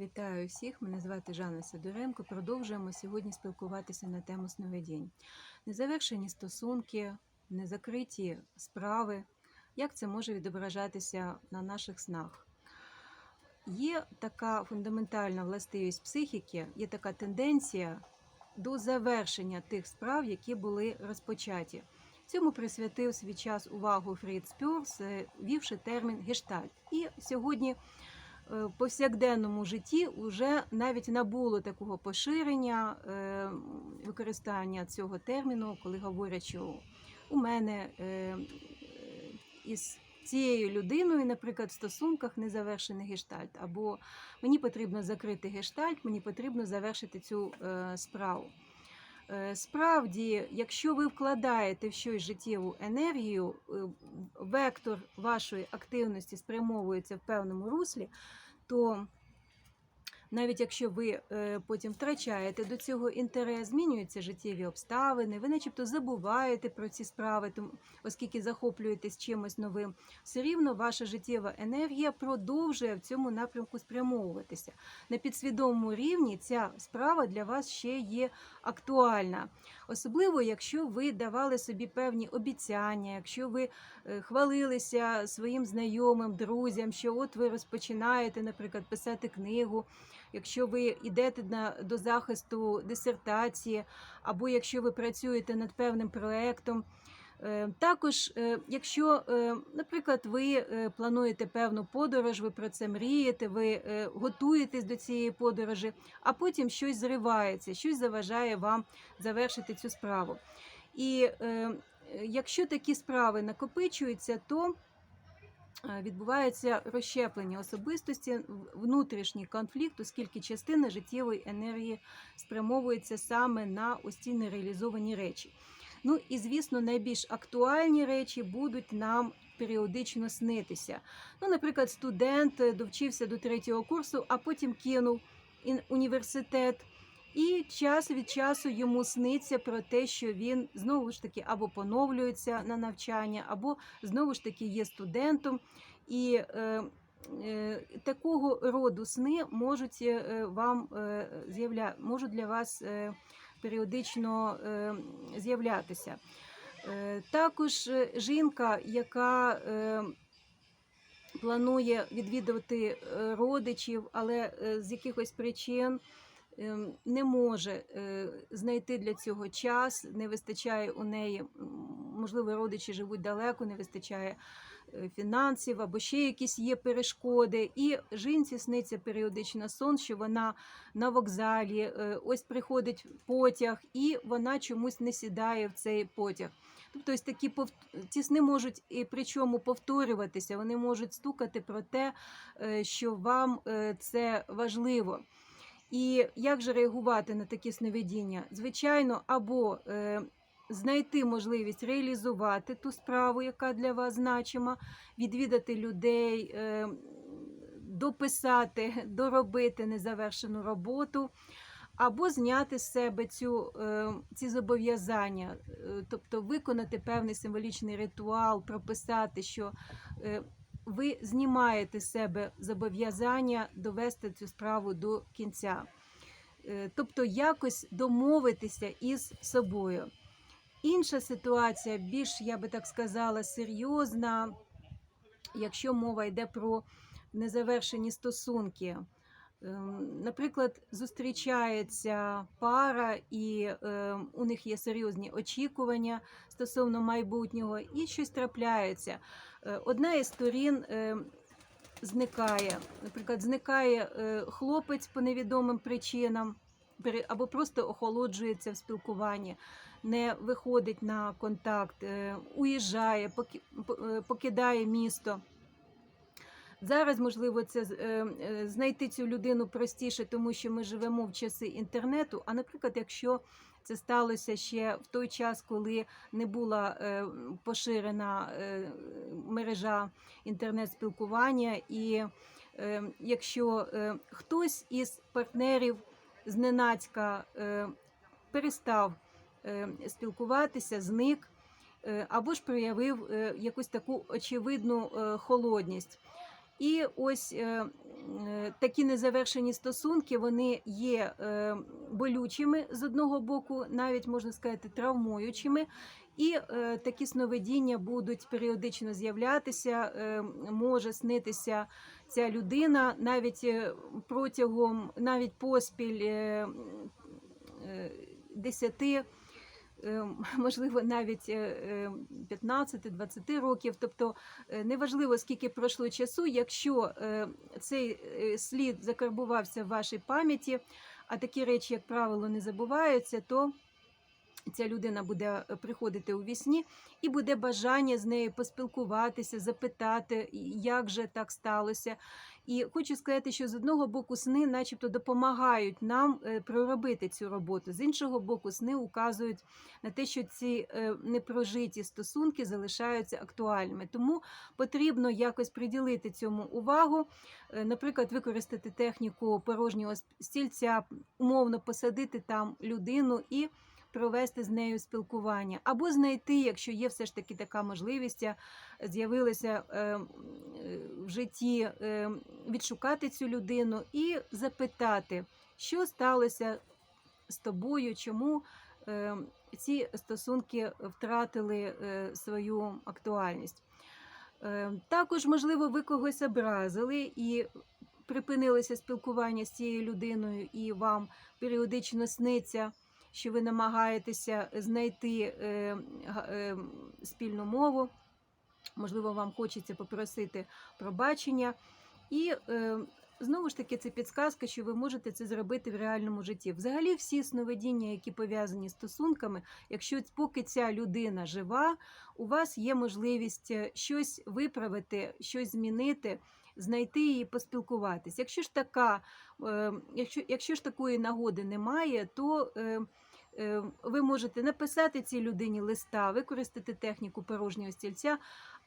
Вітаю всіх! Мене звати Жанна Сидоренко. Продовжуємо сьогодні спілкуватися на тему сновидінь. Незавершені стосунки, незакриті справи. Як це може відображатися на наших снах? Є така фундаментальна властивість психіки, є така тенденція до завершення тих справ, які були розпочаті. Цьому присвятив свій час увагу Фрід Спюрс, е, ввівши термін гештальт. І сьогодні в повсякденному житті вже навіть набуло такого поширення е, використання цього терміну, коли говорять, що у мене е, із цією людиною, наприклад, в стосунках незавершений гештальт, або мені потрібно закрити гештальт, мені потрібно завершити цю е, справу. Е, Справді, якщо ви вкладаєте в щось життєву енергію, е, вектор вашої активності спрямовується в певному руслі, то навіть якщо ви е, потім втрачаєте до цього інтерес, змінюються життєві обставини, ви начебто забуваєте про ці справи, оскільки захоплюєтесь чимось новим, все рівно ваша життєва енергія продовжує в цьому напрямку спрямовуватися. На підсвідомому рівні ця справа для вас ще є актуальна. Особливо, якщо ви давали собі певні обіцяння, якщо ви е, хвалилися своїм знайомим, друзям, що от ви розпочинаєте, наприклад, писати книгу, якщо ви йдете на, до захисту дисертації, або якщо ви працюєте над певним проектом. Е, Також, е, якщо, е, наприклад, ви плануєте певну подорож, ви про це мрієте, ви готуєтесь до цієї подорожі, а потім щось зривається, щось заважає вам завершити цю справу. І якщо такі справи накопичуються, то відбувається розщеплення особистості, внутрішній конфлікт, оскільки частина життєвої енергії спрямовується саме на ось ці нереалізовані речі. Ну і звісно, найбільш актуальні речі будуть нам періодично снитися. Ну, наприклад, студент е, довчився до третього курсу, а потім кинув університет. І час від часу йому сниться про те, що він знову ж таки або поновлюється на навчання, або знову ж таки є студентом. І е, е, такого роду сни можуть е, вам е, з'явля... можуть для вас е, періодично е, з'являтися. Е, Також е, жінка, яка планує відвідувати родичів, але з якихось причин не може знайти для цього час, не вистачає у неї, можливо, родичі живуть далеко, не вистачає фінансів або ще якісь є перешкоди. І жінці сниться періодично сон, що вона на вокзалі, е, ось приходить потяг, і вона чомусь не сідає в цей потяг. Тобто ось такі ці сни можуть і причому повторюватися, вони можуть стукати про те, е, що вам е, це важливо. І як же реагувати на такі сновидіння? Звичайно, або знайти можливість реалізувати ту справу, яка для вас значима, відвідати людей, е, дописати, доробити незавершену роботу. Або зняти з себе цю, е, ці зобов'язання, е, тобто виконати певний символічний ритуал, прописати, що ви знімаєте з себе зобов'язання довести цю справу до кінця. Тобто якось домовитися із собою. Інша ситуація, більш, я би так сказала, серйозна, якщо мова йде про незавершені стосунки. Ем, Наприклад, зустрічається пара, і е, у них є серйозні очікування стосовно майбутнього, і щось трапляється. Е, Одна із сторін е, зникає. Наприклад, зникає е, хлопець по невідомим причинам, або просто охолоджується в спілкуванні, не виходить на контакт, е, уїжджає, е, покидає місто. Зараз можливо це е, знайти цю людину простіше, тому що ми живемо в часи інтернету. А наприклад, якщо це сталося ще в той час, коли не була поширена мережа інтернет-спілкування, і якщо хтось із партнерів зненацька перестав спілкуватися, зник. е, Або ж проявив е, якусь таку очевидну е, холодність. І ось е, е, такі незавершені стосунки вони є е, болючими з одного боку, навіть можна сказати, травмуючими. І е, такі сновидіння будуть періодично з'являтися, е, може снитися ця людина навіть е, протягом, навіть поспіль е, е, 10, е, можливо, навіть е, е, 15-20 років. Тобто е, неважливо, скільки пройшло часу, якщо е, цей е, слід закарбувався в вашій пам'яті, а такі речі, як правило, не забуваються, то ця людина буде е, приходити у вісні і буде бажання з нею поспілкуватися, запитати, як же так сталося. І хочу сказати, що з одного боку сни, начебто, допомагають нам е, проробити цю роботу. З іншого боку, сни указують на те, що ці е, непрожиті стосунки залишаються актуальними. Тому потрібно якось приділити цьому увагу, наприклад, використати техніку порожнього стільця, умовно посадити там людину і провести з нею спілкування, або знайти, якщо є все ж таки така можливість, з'явилася е, е, в житті, е, відшукати цю людину і запитати, що сталося з тобою, чому е, ці стосунки втратили е, свою актуальність. Е, Також, можливо, ви когось образили і припинилося спілкування з цією людиною, і вам періодично сниться, що ви намагаєтеся знайти е, е, спільну мову. Можливо, вам хочеться попросити пробачення. І е, знову ж таки, це підсказка, що ви можете це зробити в реальному житті. Взагалі, всі сновидіння, які пов'язані з стосунками, якщо поки ця людина жива, у вас є можливість щось виправити, щось змінити, знайти і поспілкуватись. Якщо ж така, е, якщо, якщо ж такої нагоди немає, то е, е, ви можете написати цій людині листа, використати техніку порожнього стільця,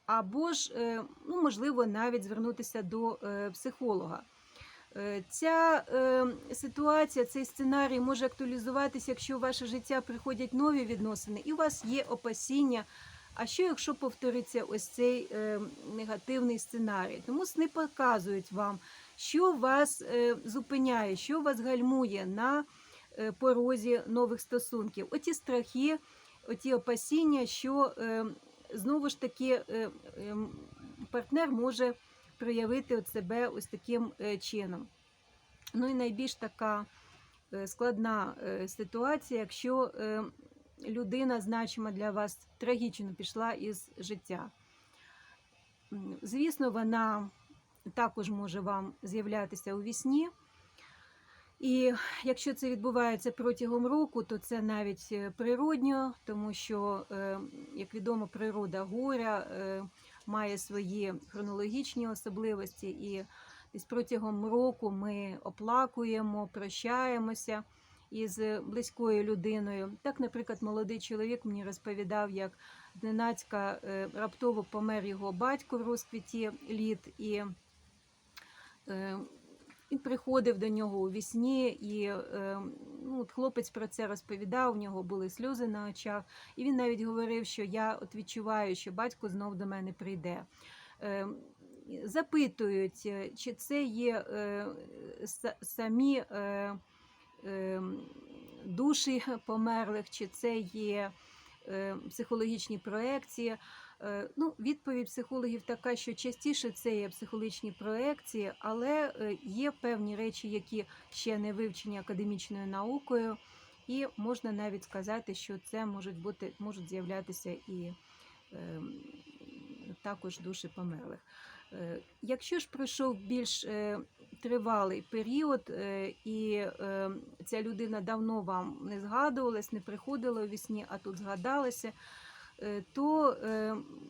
або ж, ну, можливо, навіть звернутися до е, психолога. Е, Ця ситуація, цей сценарій може актуалізуватися, якщо в ваше життя приходять нові відносини, і у вас є опасіння. А що якщо повториться ось цей е, негативний сценарій? Тому сни показують вам, що вас е, зупиняє, що вас гальмує на е, порозі нових стосунків. Оті страхи, оті опасіння, що е, знову ж таки е, е, партнер може проявити от себе ось таким е, чином. Ну і найбільш така е, складна е, ситуація, якщо е, людина значима для вас трагічно пішла із життя. Звісно, вона також може вам з'являтися у вісні. І якщо це відбувається протягом року, то це навіть е, природньо, тому що, е, як відомо, природа горя е, має свої хронологічні особливості, і протягом року ми оплакуємо, прощаємося із близькою людиною. Так, наприклад, молодий чоловік мені розповідав, як зненацька е, раптово помер його батько в розквіті літ, і е, він приходив до нього у вісні, і е, ну, от хлопець про це розповідав, у нього були сльози на очах, і він навіть говорив, що я от відчуваю, що батько знов до мене прийде. Е, запитують, е, чи це є е, самі е, е, душі померлих, чи це є е, психологічні проекції. Е, Ну, відповідь психологів така, що частіше це є психологічні проекції, але е, є певні речі, які ще не вивчені академічною наукою, і можна навіть сказати, що це можуть бути можуть з'являтися і е, також душі померлих. Е, Якщо ж пройшов більш е, тривалий період, е, і ця людина давно вам не згадувалась, не приходила у вісні, а тут згадалася, то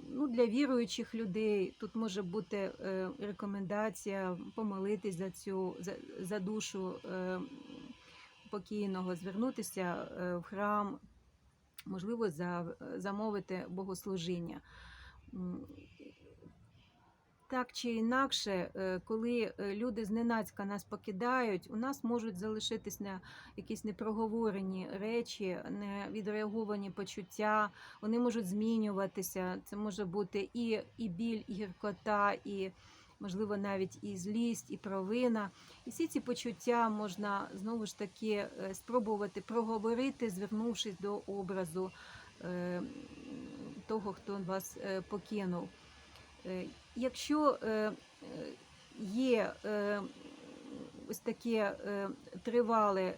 ну, для віруючих людей тут може бути рекомендація помолитись за цю за, за душу покійного, звернутися в храм, можливо, за, замовити богослужіння. Так чи інакше, е, коли е, люди зненацька нас покидають, у нас можуть залишитись на якісь непроговорені речі, невідреаговані почуття, вони можуть змінюватися. Це може бути і, і біль, і гіркота, і можливо, навіть і злість, і провина. І всі ці почуття можна знову ж таки е, спробувати проговорити, звернувшись до образу того, хто вас покинув. Якщо е, е, є е, ось таке тривале.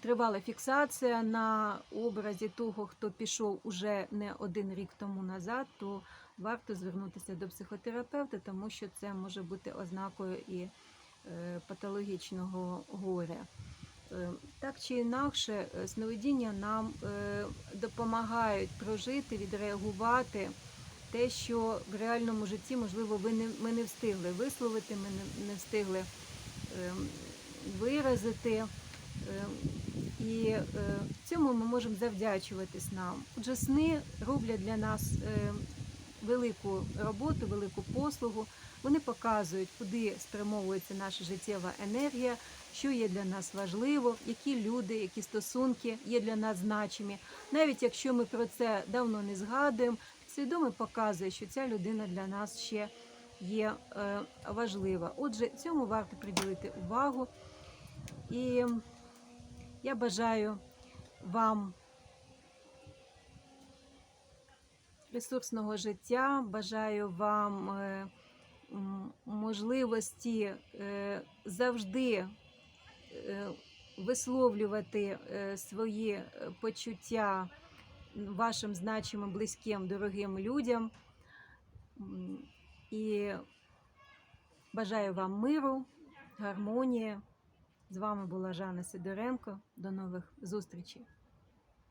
Тривала фіксація на образі того, хто пішов уже не один рік тому назад, то варто звернутися до психотерапевта, тому що це може бути ознакою і патологічного горя. Так чи інакше, сновидіння нам допомагають прожити, відреагувати те, що в реальному житті, можливо, ви не, ми не встигли висловити, ми не, не встигли ем, виразити. Ем, І е, цьому ми можемо завдячувати снам. Отже, сни роблять для нас е, велику роботу, велику послугу. Вони показують, куди спрямовується наша життєва енергія, що є для нас важливо, які люди, які стосунки є для нас значимі. Навіть якщо ми про це давно не згадуємо, свідомо показує, що ця людина для нас ще є е, важлива. Отже, цьому варто приділити увагу. І я бажаю вам ресурсного життя, бажаю вам е, можливості е, завжди висловлювати свої почуття вашим значимим, близьким, дорогим людям. І бажаю вам миру, гармонії. З вами була Жанна Сидоренко. До нових зустрічей.